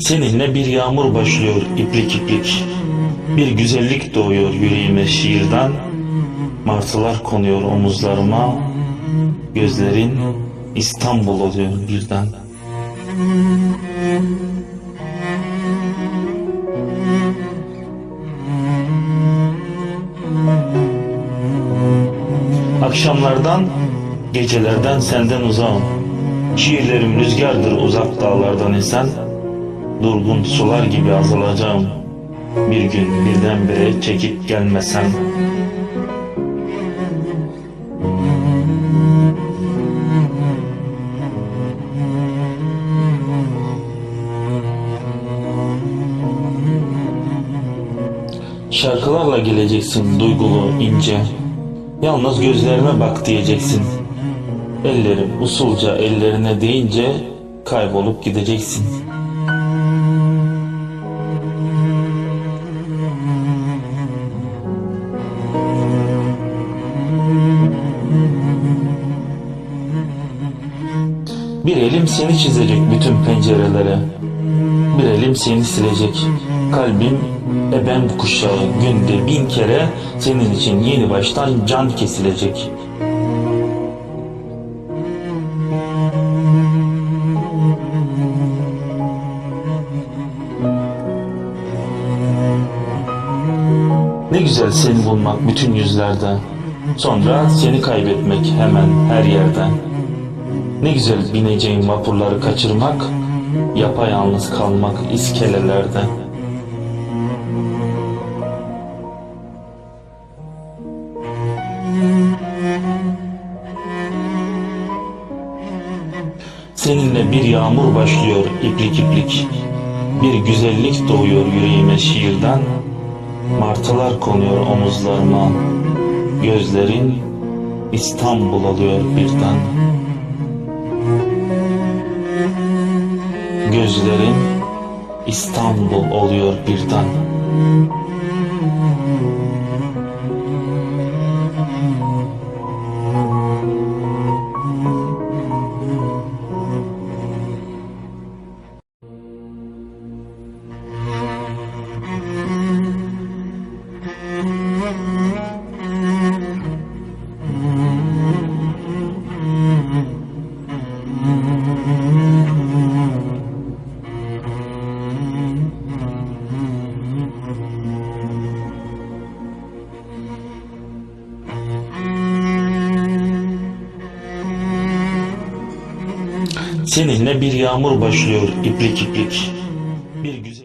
Seninle bir yağmur başlıyor iplik iplik. Bir güzellik doğuyor yüreğime şiirden. Martılar konuyor omuzlarıma. Gözlerin İstanbul oluyor birden. Akşamlardan, gecelerden senden uzağım. Şiirlerim rüzgardır uzak dağlardan esen. Durgun sular gibi azalacağım. Bir gün birdenbire çekip gelmesen. Şarkılarla geleceksin duygulu ince. Yalnız gözlerime bak diyeceksin. Ellerim usulca ellerine değince kaybolup gideceksin. Bir elim seni çizecek bütün pencerelere. Bir elim seni silecek. Kalbim eben kuşağı günde bin kere senin için yeni baştan can kesilecek. Ne güzel seni bulmak bütün yüzlerde. Sonra seni kaybetmek hemen her yerde. Ne güzel bineceğin vapurları kaçırmak, yapayalnız kalmak iskelelerde. Seninle bir yağmur başlıyor iplik iplik. Bir güzellik doğuyor yüreğime şiirden. Martılar konuyor omuzlarıma. Gözlerin İstanbul alıyor birden. Gözlerin İstanbul oluyor birden. Seninle bir yağmur başlıyor iplik iplik. Bir güzel